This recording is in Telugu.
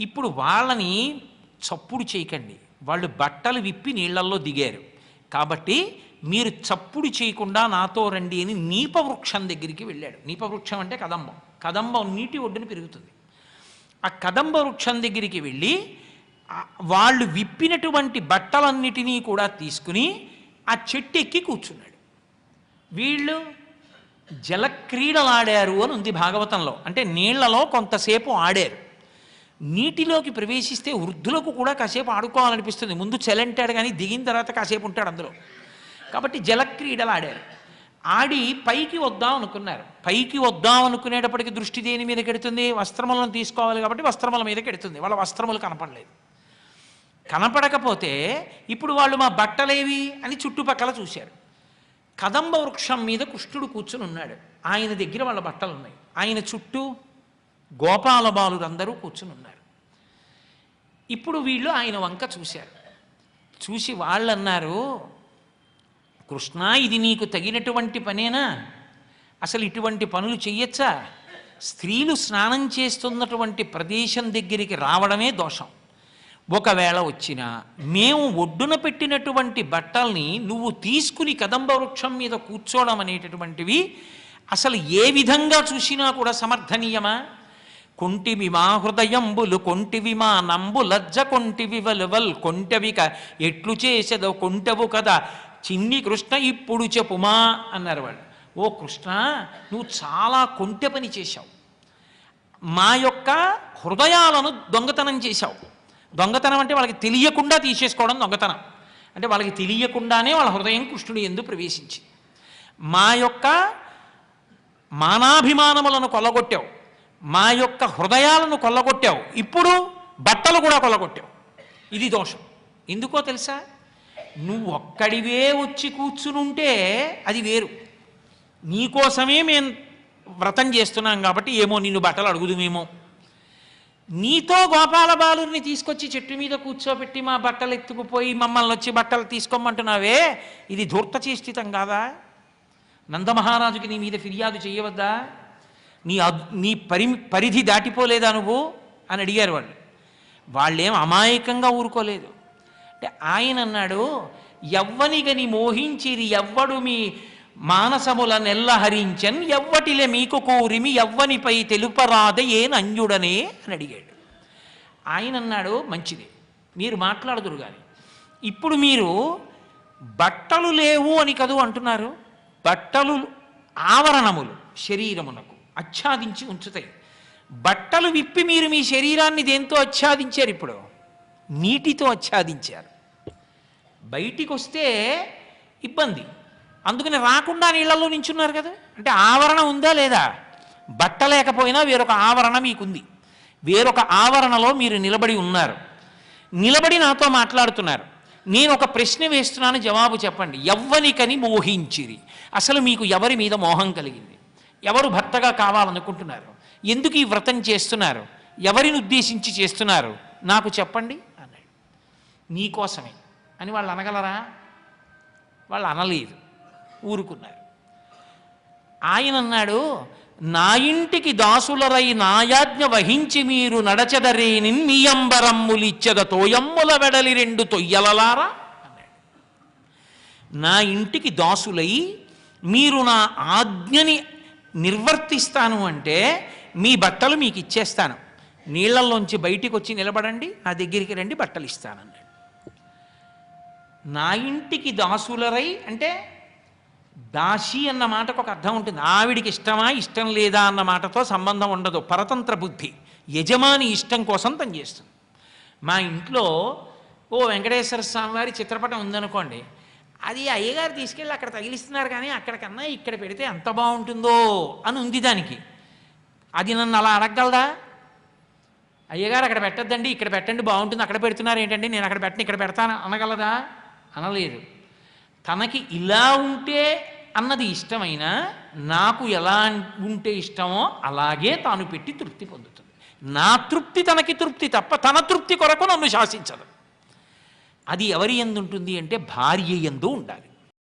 ఇప్పుడు వాళ్ళని చప్పుడు చేయకండి. వాళ్ళు బట్టలు విప్పి నీళ్ళల్లో దిగారు. కాబట్టి మీరు చప్పుడు చేయకుండా నాతో రండి అని నీపవృక్షం దగ్గరికి వెళ్ళాడు. నీపవృక్షం అంటే కదంబం. కదంబం నీటి ఒడ్డున పెరుగుతుంది. ఆ కదంబ వృక్షం దగ్గరికి వెళ్ళి వాళ్ళు విప్పినటువంటి బట్టలన్నిటినీ కూడా తీసుకుని ఆ చెట్టు ఎక్కి కూర్చున్నాడు. వీళ్ళు జలక్రీడలాడారు అని ఉంది భాగవతంలో. అంటే నీళ్ళలో కొంతసేపు ఆడారు. నీటిలోకి ప్రవేశిస్తే వృద్ధులకు కూడా కాసేపు ఆడుకోవాలనిపిస్తుంది. ముందు చెలంటాడు కానీ దిగిన తర్వాత కాసేపు ఉంటాడు అందులో. కాబట్టి జలక్రీడలు ఆడారు. ఆడి పైకి వద్దాం అనుకున్నారు. పైకి వద్దాం అనుకునేటప్పటికి దృష్టి దేని మీద కెడుతుంది? వస్త్రములను తీసుకోవాలి కాబట్టి వస్త్రముల మీద కెడుతుంది. వాళ్ళ వస్త్రములు కనపడలేదు. కనపడకపోతే ఇప్పుడు వాళ్ళు మా బట్టలేవి అని చుట్టుపక్కల చూశారు. కదంబ వృక్షం మీద కృష్ణుడు కూర్చుని ఉన్నాడు. ఆయన దగ్గర వాళ్ళ బట్టలు ఉన్నాయి ఆయన చుట్టూ గోపాల బాలురందరూ కూర్చుని ఉన్నారు. ఇప్పుడు వీళ్ళు ఆయన వంక చూశారు. చూసి వాళ్ళు అన్నారు కృష్ణ ఇది నీకు తగినటువంటి పనేనా? అసలు ఇటువంటి పనులు చెయ్యొచ్చా? స్త్రీలు స్నానం చేస్తున్నటువంటి ప్రదేశం దగ్గరికి రావడమే దోషం. ఒకవేళ వచ్చినా మేము ఒడ్డున పెట్టినటువంటి బట్టల్ని నువ్వు తీసుకుని కదంబ వృక్షం మీద కూర్చోవడం అనేటటువంటివి అసలు ఏ విధంగా చూసినా కూడా సమర్థనీయమా? కొంటివి మా హృదయంబులు కొంటివి మా నంబు లజ్జ కొంటివి వలువల్ కొంటవిక ఎట్లు చేసేదో కొంటవు కదా. చిన్ని కృష్ణ ఇప్పుడు చెప్పుమా అన్నారు వాళ్ళు ఓ కృష్ణ నువ్వు చాలా కొంటె పని చేశావు. మా యొక్క హృదయాలను దొంగతనం చేశావు. దొంగతనం అంటే వాళ్ళకి తెలియకుండా తీసేసుకోవడం దొంగతనం. అంటే వాళ్ళకి తెలియకుండానే వాళ్ళ హృదయం కృష్ణుడు ఎందు ప్రవేశించి మా యొక్క మానాభిమానములను కొల్లగొట్టావు మా యొక్క హృదయాలను కొల్లగొట్టావు. ఇప్పుడు బట్టలు కూడా కొల్లగొట్టావు. ఇది దోషం. ఎందుకో తెలుసా? నువ్వు ఒక్కడివే వచ్చి కూర్చునుంటే అది వేరు. నీకోసమే మేము వ్రతం చేస్తున్నాం కాబట్టి ఏమో నిన్ను బట్టలు అడుగుదుమేమో నీతో గోపాల బాలుని తీసుకొచ్చి చెట్టు మీద కూర్చోబెట్టి మా బట్టలు ఎత్తుకుపోయి మమ్మల్ని వచ్చి బట్టలు తీసుకోమంటున్నావే? ఇది ధూర్త చేష్టితం కాదా? నందమహారాజుకి నీ మీద ఫిర్యాదు చేయవద్దా? నీ అద్- నీ పరి పరిధి దాటిపోలేదా నువ్వు? అని అడిగారు వాళ్ళు. వాళ్ళేం అమాయకంగా ఊరుకోలేదు. అంటే ఆయన అన్నాడు ఎవ్వనిగని మోహించిరి ఎవ్వడు మీ మానసముల నెల్లహరించన్ ఎవ్వటిలే మీకు కోరిమి ఎవ్వనిపై తెలుపరాద ఏ అంజుడనే అని అడిగాడు. ఆయన అన్నాడు మంచిది మీరు మాట్లాడుదురు కానీ ఇప్పుడు మీరు బట్టలు లేవు అని కదూ అంటున్నారు. బట్టలు ఆవరణములు శరీరమునకు. ఆచ్ఛాదించి ఉంచుతాయి. బట్టలు విప్పి మీరు మీ శరీరాన్ని దేంతో ఆచ్ఛాదించారు ఇప్పుడు? నీటితో ఆచ్ఛాదించారు. బయటికి వస్తే ఇబ్బంది. అందుకని రాకుండా నీళ్ళల్లో నించున్నారు కదా? అంటే ఆవరణ ఉందా లేదా? బట్ట లేకపోయినా వేరొక ఆవరణ మీకుంది. వేరొక ఆవరణలో మీరు నిలబడి ఉన్నారు. నిలబడి నాతో మాట్లాడుతున్నారు. నేను ఒక ప్రశ్న వేస్తున్నాను జవాబు చెప్పండి. ఎవ్వనికని మోహించిరి. అసలు మీకు ఎవరి మీద మోహం కలిగింది? ఎవరు భర్తగా కావాలనుకుంటున్నారు? ఎందుకు ఈ వ్రతం చేస్తున్నారు? ఎవరిని ఉద్దేశించి చేస్తున్నారు? నాకు చెప్పండి అన్నాడు. నీకోసమే. అని వాళ్ళు అనగలరా? వాళ్ళు అనలేదు. ఊరుకున్నారు. ఆయన అన్నాడు నా ఇంటికి దాసులరై నాయాజ్ఞ వహించి మీరు నడచెదరేని మీయంబరమ్ములిచ్చద తోయమ్ముల వెడలి రెండు తొయ్యలలారా? అన్నాడు. నా ఇంటికి దాసులై మీరు నా ఆజ్ఞని నిర్వర్తిస్తాను అంటే మీ బట్టలు మీకు ఇచ్చేస్తాను. నీళ్ళల్లోంచి బయటికి వచ్చి నిలబడండి నా దగ్గరికి రండి బట్టలు ఇస్తానన్నాడు నా ఇంటికి దాసులరై అంటే దాసి అన్న మాటకు ఒక అర్థం ఉంటుంది. ఆవిడికి ఇష్టమా ఇష్టం లేదా అన్న మాటతో సంబంధం ఉండదు. పరతంత్ర బుద్ధి యజమాని ఇష్టం కోసం తను చేస్తుంది మా ఇంట్లో ఓ వెంకటేశ్వర స్వామి వారి చిత్రపటం ఉందనుకోండి అది అయ్యగారు తీసుకెళ్ళి అక్కడ తగిలిస్తున్నారు కానీ అక్కడికన్నా ఇక్కడ పెడితే ఎంత బాగుంటుందో అని ఉంది దానికి. అది నన్ను అలా అడగగలదా? అయ్యగారు అక్కడ పెట్టద్దండి ఇక్కడ పెట్టండి బాగుంటుంది అక్కడ పెడుతున్నారు ఏంటండి నేను అక్కడ పెట్టను ఇక్కడ పెడతాను అనగలదా? అనలేదు. తనకి ఇలా ఉంటే అన్నది ఇష్టమైనా నాకు ఎలా ఉంటే ఇష్టమో అలాగే తాను పెట్టి తృప్తి పొందుతుంది. నా తృప్తి తనకి తృప్తి తప్ప తన తృప్తి కొరకు నన్ను శాసించదు. అది ఎవరి ఎందు ఉంటుంది అంటే భార్య ఎందు ఉండాలి.